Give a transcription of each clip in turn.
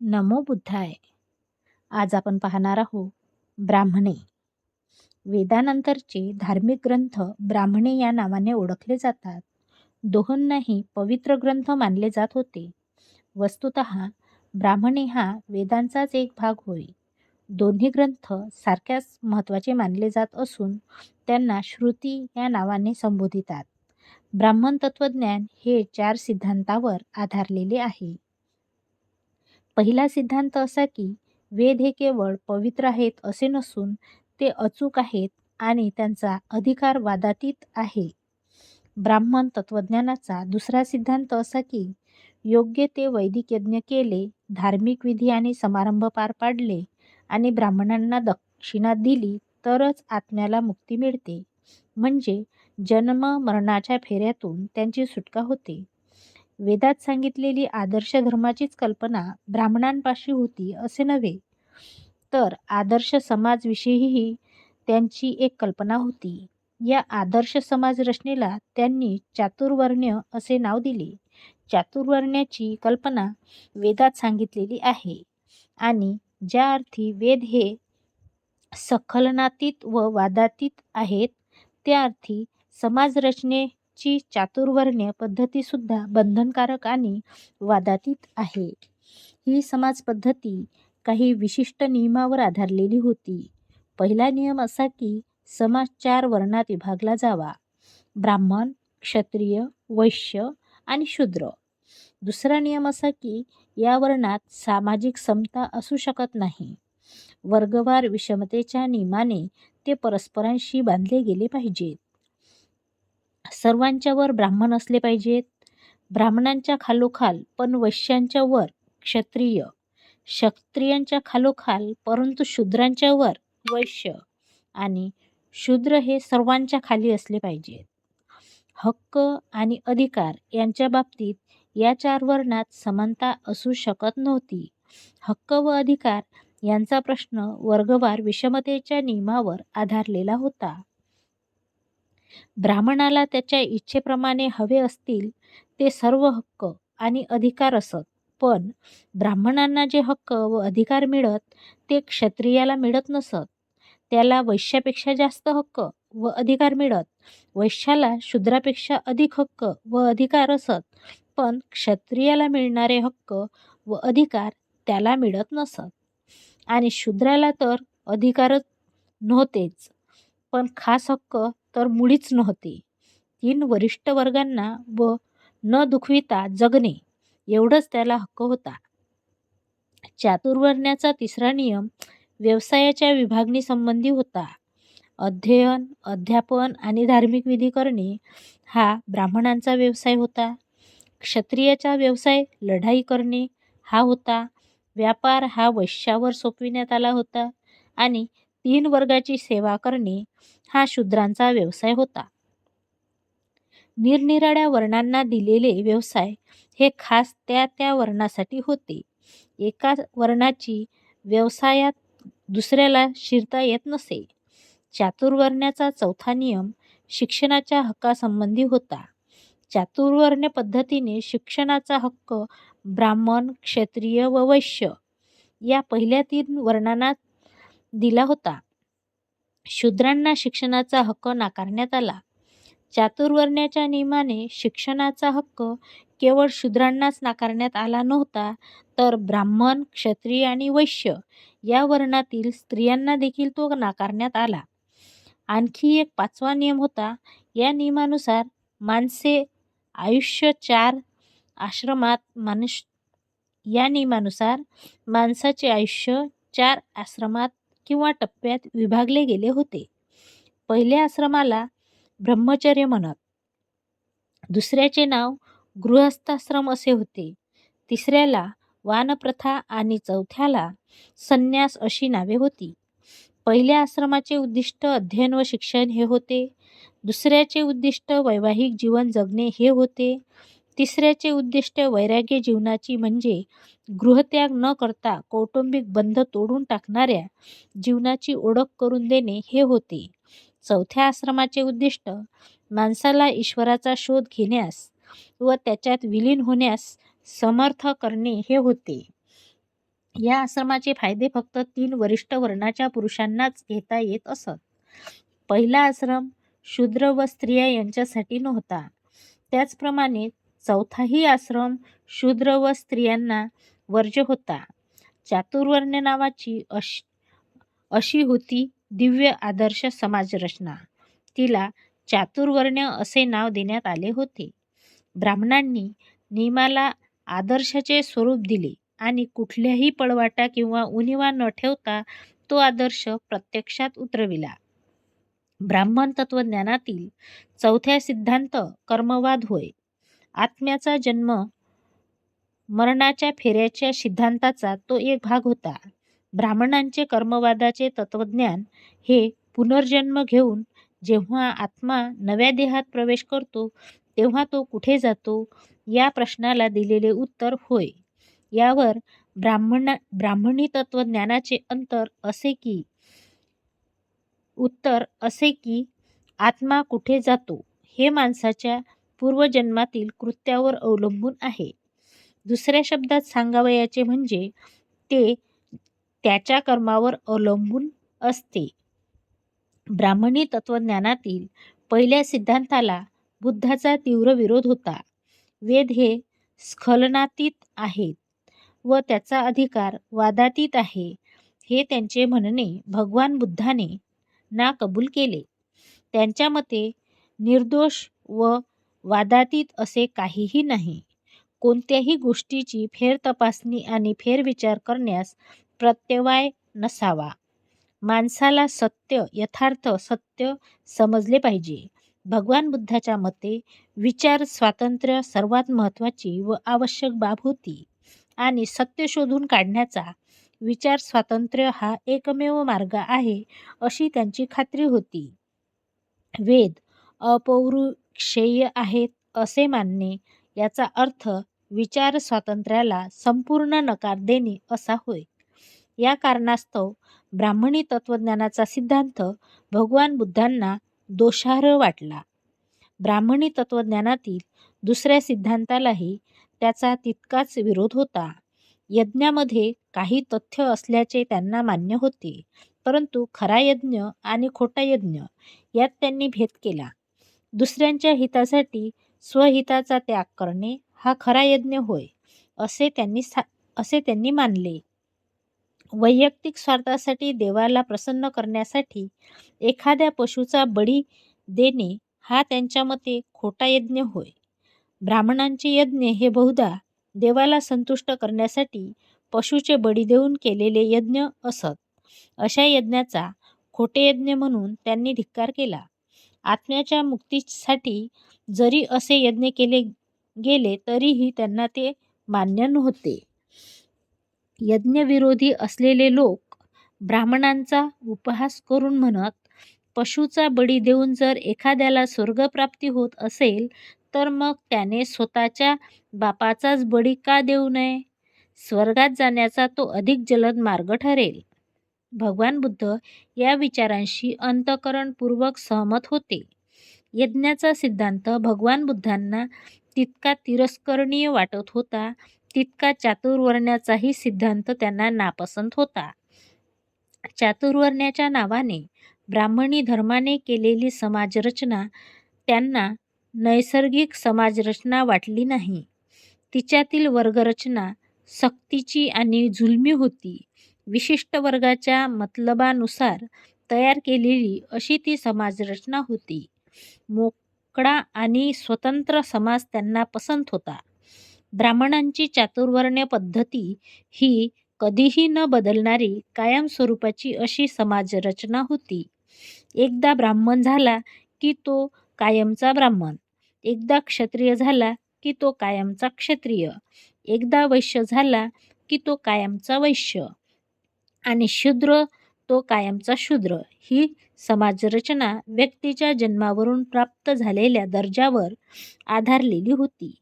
नमो बुद्धाय. आज आपण पाहणार आहोत ब्राह्मणे. वेदानंतरचे धार्मिक ग्रंथ ब्राह्मणे या नावाने ओळखले जातात. दोहोंनाही पवित्र ग्रंथ मानले जात होते. वस्तुत ब्राह्मणे हा वेदांचाच एक भाग होय. दोन्ही ग्रंथ सारख्याच महत्त्वाचे मानले जात असून त्यांना श्रुती या नावाने संबोधितात. ब्राह्मण तत्वज्ञान हे चार सिद्धांतावर आधारलेले आहे. पहिला सिद्धांत असा की वेद हे केवळ पवित्र आहेत असे नसून ते अचूक आहेत आणि त्यांचा अधिकार वादातीत आहे. ब्राह्मण तत्वज्ञानाचा दुसरा सिद्धांत असा की योग्य ते वैदिक यज्ञ केले धार्मिक विधी आणि समारंभ पार पाडले आणि ब्राह्मणांना दक्षिणा दिली तरच आत्म्याला मुक्ती मिळते. म्हणजे जन्म मरणाच्या फेऱ्यातून त्यांची सुटका होते. वेदात सांगितलेली आदर्श धर्माचीच कल्पना ब्राह्मणांपाशी होती असे नव्हे. तर आदर्श समाजविषयीही त्यांची एक कल्पना होती. या आदर्श समाज रचनेला त्यांनी चातुर्वर्ण्य असे नाव दिले. चातुर्वर्ण्याची कल्पना वेदात सांगितलेली आहे. आणि ज्या अर्थी वेद हे सखलनातीत व वादातीत आहेत त्या अर्थी समाज रचने ची चातुर्वर्ण्य पद्धतीसुद्धा बंधनकारक आणि वादातीत आहे. ही समाज पद्धती काही विशिष्ट नियमावर आधारलेली होती. पहिला नियम असा की समाज चार वर्णात विभागला जावा. ब्राह्मण क्षत्रिय वैश्य आणि शूद्र. दुसरा नियम असा की या वर्णात सामाजिक समता असू शकत नाही. वर्गवार विषमतेच्या नियमाने ते परस्परांशी बांधले गेले पाहिजेत. सर्वांच्या वर ब्राह्मण असले पाहिजेत. ब्राह्मणांच्या खालोखाल पण वैश्यांच्या वर क्षत्रिय. क्षत्रियांच्या खालोखाल परंतु शूद्रांच्या वर वैश्य. आणि शूद्र हे सर्वांच्या खाली असले पाहिजेत. हक्क आणि अधिकार यांच्या बाबतीत या चार वर्णात समानता असू शकत नव्हती. हक्क व अधिकार यांचा प्रश्न वर्गवार विषमतेच्या नियमावर आधारलेला होता. ब्राह्मणाला त्याच्या इच्छेप्रमाणे हवे असतील ते सर्व हक्क आणि अधिकार असत. पण ब्राह्मणांना जे हक्क व अधिकार मिळत ते क्षत्रियाला मिळत नसत. त्याला वैश्यापेक्षा जास्त हक्क व अधिकार मिळत. वैश्याला शूद्रापेक्षा अधिक हक्क व अधिकार असत. पण क्षत्रियाला मिळणारे हक्क व अधिकार त्याला मिळत नसत. आणि शूद्राला तर अधिकारच नव्हतेच. पण खास हक्क तर मुळीच नव्हती. तीन वरिष्ठ वर्गांना व न दुखविता जगणे एवढंच त्याला हक्क होता. चातुर्वर्ण्याचा तिसरा नियम व्यवसायाच्या विभागणी संबंधी होता. अध्ययन अध्यापन आणि धार्मिक विधी करणे हा ब्राह्मणांचा व्यवसाय होता. क्षत्रियाचा व्यवसाय लढाई करणे हा होता. व्यापार हा वैश्यावर सोपविण्यात आला होता आणि तीन वर्गाची सेवा करणे हा शूद्रांचा व्यवसाय होता. निरनिराळ्या वर्णांना दिलेले व्यवसाय हे खास त्या त्या वर्णासाठी होते. एका वर्णाची व्यवसायात दुसऱ्याला शिरता येत नसे. चातुर्वर्ण्याचा चौथा नियम शिक्षणाच्या हक्कासंबंधी होता. चातुर्वर्ण्य पद्धतीने शिक्षणाचा हक्क ब्राह्मण क्षत्रिय व वैश्य या पहिल्या तीन वर्णांना दिला होता. शूद्रांना शिक्षणाचा हक्क नाकारण्यात आला. चातुर्वर्ण्याच्या नियमाने शिक्षणाचा हक्क केवळ शूद्रांनाच नाकारण्यात आला नव्हता तर ब्राह्मण क्षत्रिय आणि वैश्य या वर्णातील स्त्रियांना देखील तो नाकारण्यात आला. आणखी एक पाचवा नियम होता या नियमानुसार माणसे आयुष्य चार आश्रमात मानुष या नियमानुसार माणसाचे आयुष्य चार आश्रमात किंवा टप्प्यात विभागले गेले होते. पहिल्या आश्रमाला ब्रह्मचर्य म्हणत. दुसऱ्याचे नाव गृहस्थाश्रम असे होते. तिसऱ्याला वानप्रथा आणि चौथ्याला संन्यास अशी नावे होती. पहिल्या आश्रमाचे उद्दिष्ट अध्ययन व शिक्षण हे होते. दुसऱ्याचे उद्दिष्ट वैवाहिक जीवन जगणे हे होते. तिसऱ्याचे उद्दिष्ट वैराग्य जीवनाची म्हणजे गृहत्याग न करता कौटुंबिक बंध तोडून टाकणाऱ्या जीवनाची ओळख करून देणे हे होते चौथ्या आश्रमाचे उद्दिष्ट माणसाला ईश्वराचा शोध घेण्यास व त्याच्यात विलीन होण्यास समर्थ करणे हे होते या आश्रमाचे फायदे फक्त तीन वरिष्ठ वर्णाच्या पुरुषांनाच घेता येत असत. पहिला आश्रम शूद्र व स्त्रिया यांच्यासाठी नव्हता. त्याचप्रमाणे चौथाही आश्रम शूद्र व स्त्रियांना वर्ज्य होता. चातुर्वर्ण्य नावाची अशी अशी होती दिव्य आदर्श समाजरचना. तिला चातुर्वर्ण्य असे नाव देण्यात आले होते. ब्राह्मणांनी नियमाला आदर्शाचे स्वरूप दिले आणि कुठल्याही पळवाटा किंवा उणिवा न ठेवता तो आदर्श प्रत्यक्षात उतरविला. ब्राह्मण तत्त्वज्ञानातील चौथ्या सिद्धांत कर्मवाद होय. आत्म्याचा जन्म मरणाच्या फेऱ्याच्या सिद्धांताचा तो एक भाग होता. ब्राह्मणांचे कर्मवादाचे तत्त्वज्ञान हे पुनर्जन्म घेऊन जेव्हा आत्मा नव्या देहात प्रवेश करतो तेव्हा तो कुठे जातो या प्रश्नाला दिलेले उत्तर होय. यावर ब्राह्मण ब्राह्मणी तत्त्वज्ञानाचे अंतर असे की उत्तर असे की आत्मा कुठे जातो हे माणसाच्या पूर्वजन्मातील कृत्यावर अवलंबून आहे. दुसऱ्या शब्दात सांगावयाचे म्हणजे ते त्याच्या कर्मावर अवलंबून असते. ब्राह्मणी तत्त्वज्ञानातील पहिल्या सिद्धांताला बुद्धाचा तीव्र विरोध होता. वेद हे स्खलनातीत आहेत व त्याचा अधिकार वादातीत आहे हे त्यांचे म्हणणे भगवान बुद्धाने ना कबूल केले. त्यांच्या मते निर्दोष व वादातीत असे काहीही नाही. कोणत्याही गोष्टीची फेरतपासणी आणि फेरविचार करण्यास प्रत्यवाय नसावा. माणसाला सत्य यथार्थ सत्य समजले पाहिजे. भगवान बुद्धाच्या मते विचार स्वातंत्र्य सर्वात महत्त्वाची व आवश्यक बाब होती आणि सत्य शोधून काढण्याचा विचार स्वातंत्र्य हा एकमेव मार्ग आहे अशी त्यांची खात्री होती. वेद अपौरुषेय आहेत असे मानणे याचा अर्थ विचार स्वातंत्र्याला संपूर्ण नकार देणे असा होय. या कारणास्तव ब्राह्मणी तत्त्वज्ञानाचा सिद्धांत भगवान बुद्धांना दोषार्ह वाटला. ब्राह्मणी तत्त्वज्ञानातील दुसऱ्या सिद्धांतालाही त्याचा तितकाच विरोध होता. यज्ञामध्ये काही तथ्य असल्याचे त्यांना मान्य होते, परंतु खरा यज्ञ आणि खोटा यज्ञ यात त्यांनी भेद केला. दुसऱ्यांच्या हितासाठी स्वहिताचा त्याग करणे हा खरा यज्ञ होय असे त्यांनी असे त्यांनी मानले. वैयक्तिक स्वार्थासाठी देवाला प्रसन्न करण्यासाठी एखाद्या पशूचा बळी देणे हा त्यांच्या मते खोटा यज्ञ होय. ब्राह्मणांचे यज्ञ हे बहुधा देवाला संतुष्ट करण्यासाठी पशूचे बळी देऊन केलेले यज्ञ असत. अशा यज्ञाचा खोटे यज्ञ म्हणून त्यांनी धिक्कार केला. आत्म्याच्या मुक्तीसाठी जरी असे यज्ञ केले गेले तरीही त्यांना ते मान्य नव्हते. यज्ञविरोधी असलेले लोक ब्राह्मणांचा उपहास करून म्हणत, पशुचा बळी देऊन जर एखाद्याला स्वर्गप्राप्ती होत असेल तर मग त्याने स्वतःच्या बापाचाच बळी का देऊ नये? स्वर्गात जाण्याचा तो अधिक जलद मार्ग ठरेल. भगवान बुद्ध या विचारांशी अंतःकरणपूर्वक सहमत होते. यज्ञाचा सिद्धांत भगवान बुद्धांना तितका तिरस्करणीय वाटत होता तितका चातुर्वर्ण्याचाही सिद्धांत त्यांना नापसंत होता. चातुर्वर्ण्याच्या नावाने ब्राह्मणी धर्माने केलेली समाजरचना त्यांना नैसर्गिक समाजरचना वाटली नाही. तिच्यातील वर्गरचना सक्तीची आणि जुलमी होती. विशिष्ट वर्गाच्या मतलबानुसार तयार केलेली अशी ती समाजरचना होती. मोकळा आणि स्वतंत्र समाज त्यांना पसंत होता. ब्राह्मणांची चातुर्वर्ण्य पद्धती ही कधीही न बदलणारी कायमस्वरूपाची अशी समाजरचना होती. एकदा ब्राह्मण झाला की तो कायमचा ब्राह्मण, एकदा क्षत्रिय झाला की तो कायमचा क्षत्रिय, एकदा वैश्य झाला की तो कायमचा वैश्य आणि शूद्र तो कायमचा शूद्र ही समाजरचना व्यक्तीच्या जन्मावरून प्राप्त झालेल्या दर्जावर आधारलेली होती.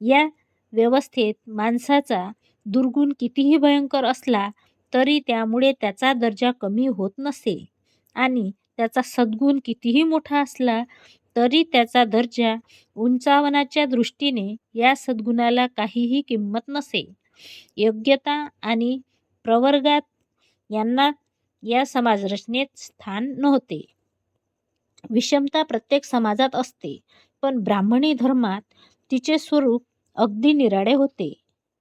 या व्यवस्थेत माणसाचा दुर्गुण कितीही भयंकर असला तरी त्यामुळे त्याचा दर्जा कमी होत नसे आणि त्याचा सद्गुण कितीही मोठा असला तरी त्याचा दर्जा उंचावण्याच्या दृष्टीने या सद्गुणाला काहीही किंमत नसे. योग्यता आणि प्रवर्गात यांना या समाजरचनेत स्थान नव्हते. विषमता प्रत्येक समाजात असते पण ब्राह्मणी धर्मात तिचे स्वरूप अगदी निराळे होते.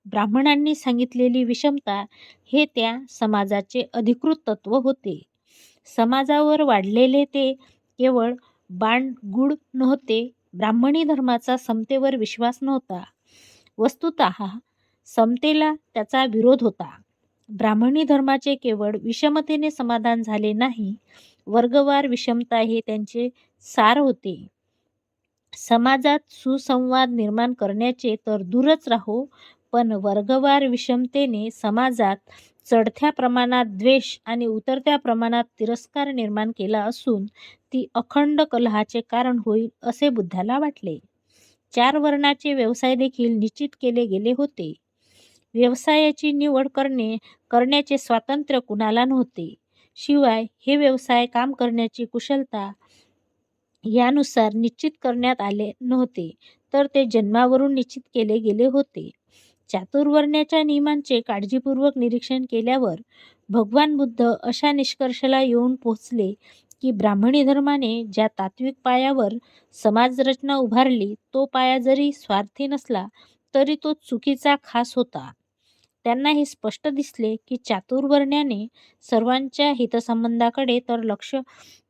ब्राह्मणांनी सांगितलेली विषमता हे त्या समाजाचे अधिकृत तत्व होते. समाजावर वाढलेले ते केवळ बाणगुळ नव्हते ब्राह्मणी धर्माचा समतेवर विश्वास नव्हता. वस्तुत समतेला त्याचा विरोध होता. ब्राह्मणी धर्माचे केवळ विषमतेने समाधान झाले नाही वर्गवार विषमता हे त्यांचे सार होते. समाजात सुसंवाद निर्माण करण्याचे तर दूरच राहो पण वर्गवार विषमतेने समाजात चढत्या प्रमाणात द्वेष आणि उतरत्या प्रमाणात तिरस्कार निर्माण केला असून ती अखंड कलहाचे कारण होईल असे बुद्धाला वाटले. चार वर्णाचे व्यवसाय देखील निश्चित केले गेले होते. व्यवसायाची निवड करणे करण्याचे स्वातंत्र्य कुणाला नव्हते. शिवाय हे व्यवसाय काम करण्याची कुशलता यानुसार निश्चित करण्यात आले नव्हते तर ते जन्मावरून निश्चित केले गेले होते. चातुर्वर्ण्याच्या नियमांचे काळजीपूर्वक निरीक्षण केल्यावर भगवान बुद्ध अशा निष्कर्षाला येऊन पोहोचले की ब्राह्मणी धर्माने ज्या तात्विक पायावर समाजरचना उभारली तो पाया जरी स्वार्थी नसला तरी तो चुकीचा खास होता. त्यांना हे स्पष्ट दिसले की चातुर्वर्ण्याने सर्वांच्या हितसंबंधाकडे तर लक्ष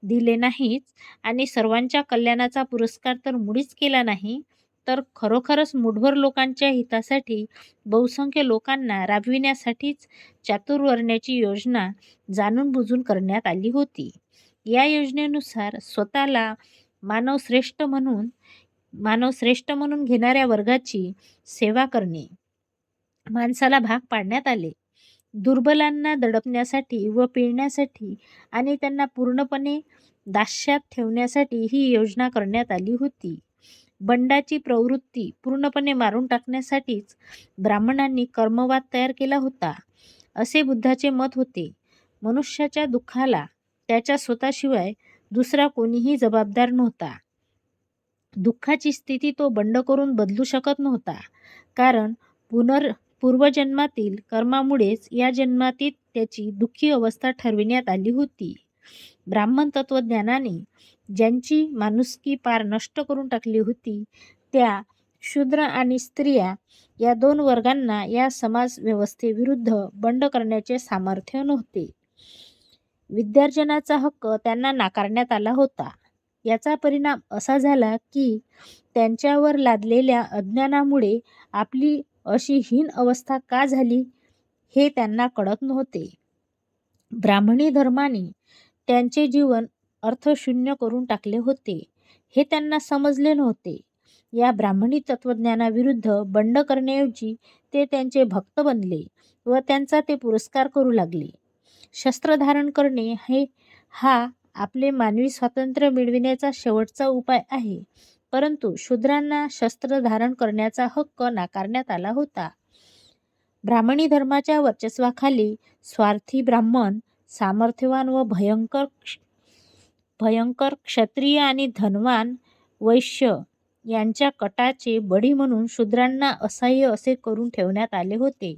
दिले नाहीच आणि सर्वांच्या कल्याणाचा पुरस्कार तर मुळीच केला नाही तर खरोखरच मुठभर लोकांच्या हितासाठी बहुसंख्य लोकांना राबविण्यासाठीच चातुर्वर्ण्याची योजना जाणून बुजून करण्यात आली होती. या योजनेनुसार स्वतःला मानवश्रेष्ठ म्हणून मानवश्रेष्ठ म्हणून घेणाऱ्या वर्गाची सेवा करणे माणसाला भाग पाडण्यात आले. दुर्बलांना दडपण्यासाठी व पिळण्यासाठी आणि त्यांना पूर्णपणे दास्यात ठेवण्यासाठी ही योजना करण्यात आली होती. बंडाची प्रवृत्ती पूर्णपणे मारून टाकण्यासाठीच ब्राह्मणांनी कर्मवाद तयार केला होता असे बुद्धाचे मत होते. मनुष्याच्या दुःखाला त्याच्या स्वतःशिवाय दुसरा कोणीही जबाबदार नव्हता. दुःखाची स्थिती तो बंड करून बदलू शकत नव्हता कारण पुनर पूर्वजन्मातील कर्मामुळेच या जन्मातील त्याची दुःखी अवस्था ठरविण्यात आली होती. ब्राह्मण तत्वज्ञानाने ज्यांची माणुसकी पार नष्ट करून टाकली होती त्या शूद्र आणि स्त्रिया या दोन वर्गांना या समाज व्यवस्थेविरुद्ध बंड करण्याचे सामर्थ्य नव्हते. विद्यार्जनाचा हक्क त्यांना नाकारण्यात आला होता. याचा परिणाम असा झाला की त्यांच्यावर लादलेल्या अज्ञानामुळे आपली अशी हीन अवस्था का झाली हे त्यांना कळत नव्हते. ब्राह्मणी धर्माने त्यांचे जीवन अर्थशून्य करून टाकले होते हे त्यांना समजले नव्हते. या ब्राह्मणी तत्वज्ञानाविरुद्ध बंड करण्याऐवजी ते त्यांचे भक्त बनले व त्यांचा ते पुरस्कार करू लागले. शस्त्र धारण करणे हे हा आपले मानवी स्वातंत्र्य मिळविण्याचा शेवटचा उपाय आहे. परंतु शूद्रांना शस्त्र धारण करण्याचा हक्क नाकारण्यात आला होता. ब्राह्मणी धर्माच्या वर्चस्वाखाली स्वार्थी ब्राह्मण सामर्थ्यवान व भयंकर भयंकर क्षत्रिय आणि धनवान वैश्य यांच्या कटाचे बळी म्हणून शूद्रांना असह्य असे करून ठेवण्यात आले होते.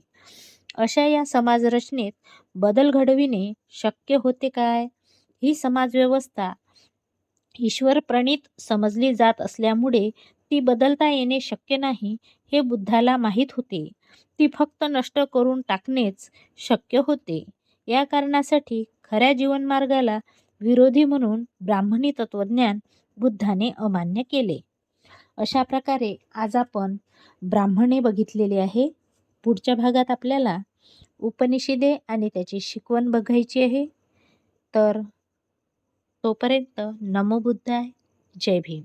अशा या समाजरचनेत बदल घडविणे शक्य होते काय? ही समाजव्यवस्था ईश्वरप्रणीत समजली जात असल्यामुळे ती बदलता येणे शक्य नाही हे बुद्धाला माहीत होते. ती फक्त नष्ट करून टाकणेच शक्य होते. या कारणासाठी खऱ्या जीवनमार्गाला विरोधी म्हणून ब्राह्मणी तत्वज्ञान बुद्धाने अमान्य केले. अशा प्रकारे आज आपण ब्राह्मणे बघितलेले आहे. पुढच्या भागात आपल्याला उपनिषदे आणि त्याची शिकवण बघायची आहे. तर तोपर्यंत नमो बुद्धाय. जय भीम.